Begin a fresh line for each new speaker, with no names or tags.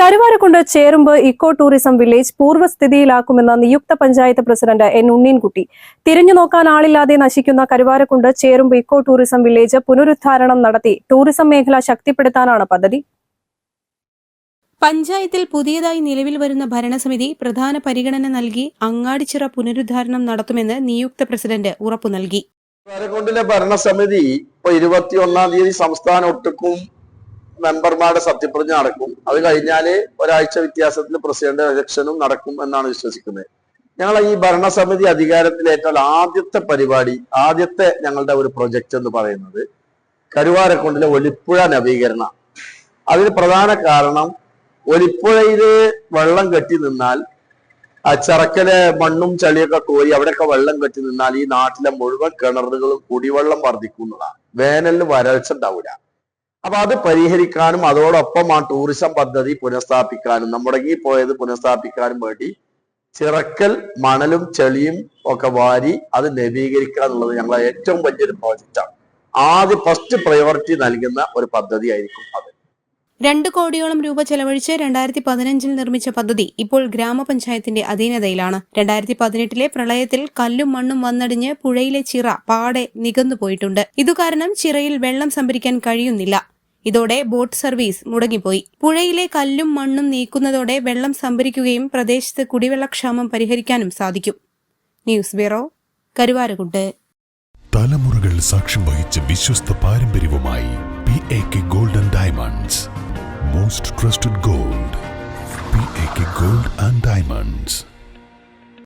Karuvarakund Cherumbu eco tourism village പൂർവസ്ഥിതിയിലാക്കുമെന്ന നിയുക്ത panchayat president N Unneenkutty. തിരിഞ്ഞു നോക്കാൻ ആളില്ലാതെ നശിക്കുന്ന Karuvarakund Cherumbu eco tourism village പുനരുദ്ധാരണം നടത്തി ടൂറിസം മേഖല ശക്തിപ്പെടുത്താനാണ് പദ്ധതി.
പഞ്ചായത്തിൽ പുതിയതായി നിലവിൽ വരുന്ന ഭരണസമിതി പ്രധാന പരിഗണന നൽകി അങ്ങാടിച്ചിറ പുനരുദ്ധാരണം നടത്തുമെന്ന് നിയുക്ത പ്രസിഡന്റ് ഉറപ്പു നൽകി.
ഭരണസമിതി ഇപ്പൊ ഇരുപത്തി ഒന്നാം തീയതി സംസ്ഥാന ഒട്ടുക്കും മെമ്പർമാരുടെ സത്യപ്രതിജ്ഞ നടക്കും. അത് കഴിഞ്ഞാൽ ഒരാഴ്ച വ്യത്യാസത്തിൽ പ്രസിഡന്റ് ഇലക്ഷനും നടക്കും എന്നാണ് വിശ്വസിക്കുന്നത്. ഞങ്ങൾ ഈ ഭരണസമിതി അധികാരത്തിലേറ്റാൽ ആദ്യത്തെ പരിപാടി ആദ്യത്തെ ഞങ്ങളുടെ ഒരു പ്രൊജക്ട് എന്ന് പറയുന്നത് കരുവാരക്കൊണ്ടിലെ ഒലിപ്പുഴ നവീകരണം. അതിന് പ്രധാന കാരണം ഒലിപ്പുഴയിൽ വെള്ളം കെട്ടി നിന്നാൽ ആ ചിറക്കലെ മണ്ണും ചളിയൊക്കെ കോരി അവിടെയൊക്കെ വെള്ളം കെട്ടി നിന്നാൽ ഈ നാട്ടിലെ മുഴുവൻ കിണറുകളും കുടിവെള്ളം വർദ്ധിക്കുന്നതാണ് വേനലിന് വരൾച്ച ഉണ്ടാവില്ല അപ്പൊ അത് പരിഹരിക്കാനും അതോടൊപ്പം ആ ടൂറിസം പദ്ധതി പുനഃസ്ഥാപിക്കാനും ഈ പോയത് പുനഃസ്ഥാപിക്കാനും വേണ്ടി ചിറക്കൽ മണലും ചെളിയും ഒക്കെ വാരി അത് നവീകരിക്കുക എന്നുള്ളത് ഞങ്ങളെ ഏറ്റവും വലിയൊരു പ്രോജക്റ്റാണ് ആദ്യ ഫസ്റ്റ് പ്രയോറിറ്റി നൽകുന്ന ഒരു പദ്ധതി ആയിരിക്കും അത്.
രണ്ട് കോടിയോളം രൂപ ചെലവഴിച്ച് രണ്ടായിരത്തി പതിനഞ്ചിൽ നിർമ്മിച്ച പദ്ധതി ഇപ്പോൾ ഗ്രാമപഞ്ചായത്തിന്റെ അധീനതയിലാണ്. രണ്ടായിരത്തി പതിനെട്ടിലെ പ്രളയത്തിൽ കല്ലും മണ്ണും വന്നടിഞ്ഞ് പുഴയിലെ ചിറ പാടെ നികന്നു പോയിട്ടുണ്ട് ഇതുകാരണം ചിറയിൽ വെള്ളം സംഭരിക്കാൻ കഴിയുന്നില്ല. ഇതോടെ ബോട്ട് സർവീസ് മുടങ്ങിപ്പോയി. പുഴയിലെ കല്ലും മണ്ണും നീക്കുന്നതോടെ വെള്ളം സംഭരിക്കുകയും പ്രദേശത്ത് കുടിവെള്ളക്ഷാമം പരിഹരിക്കാനും സാധിക്കും. News bureau Karuvarakund.
തലമുറകൾ സാക്ഷ്യം വഹിച്ച വിശ്വസ്ത പാരമ്പര്യവുമായി P A K gold and diamonds most trusted gold P A K gold and diamonds